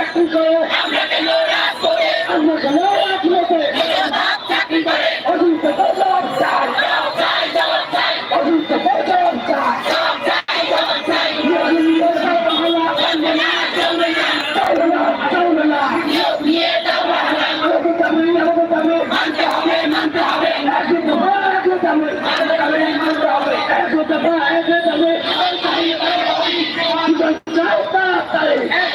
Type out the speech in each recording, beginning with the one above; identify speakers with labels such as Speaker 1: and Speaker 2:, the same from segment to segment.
Speaker 1: চাকরি করে আমরা কেন রাত করে আমরা কেন রাত করে চাকরি করে অযুক্ত জবাব চাই জবাব চাই জবাব চাই অযুক্ত জবাব চাই জবাব চাই জবাব চাই নিয়ে দাওয়া চলবে না চলবে না চলবে না চলবে না নিয়ে দাওয়া আমাদের দাবি আমাদের দাবি মানতে হবে মানতে হবে রাজ্য তোমার রাজ্য দাবি মানতে হবে মানতে হবে এক দাবি এক দাবি চাই তা তাই এক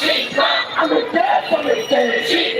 Speaker 1: I'm a dad for the day. She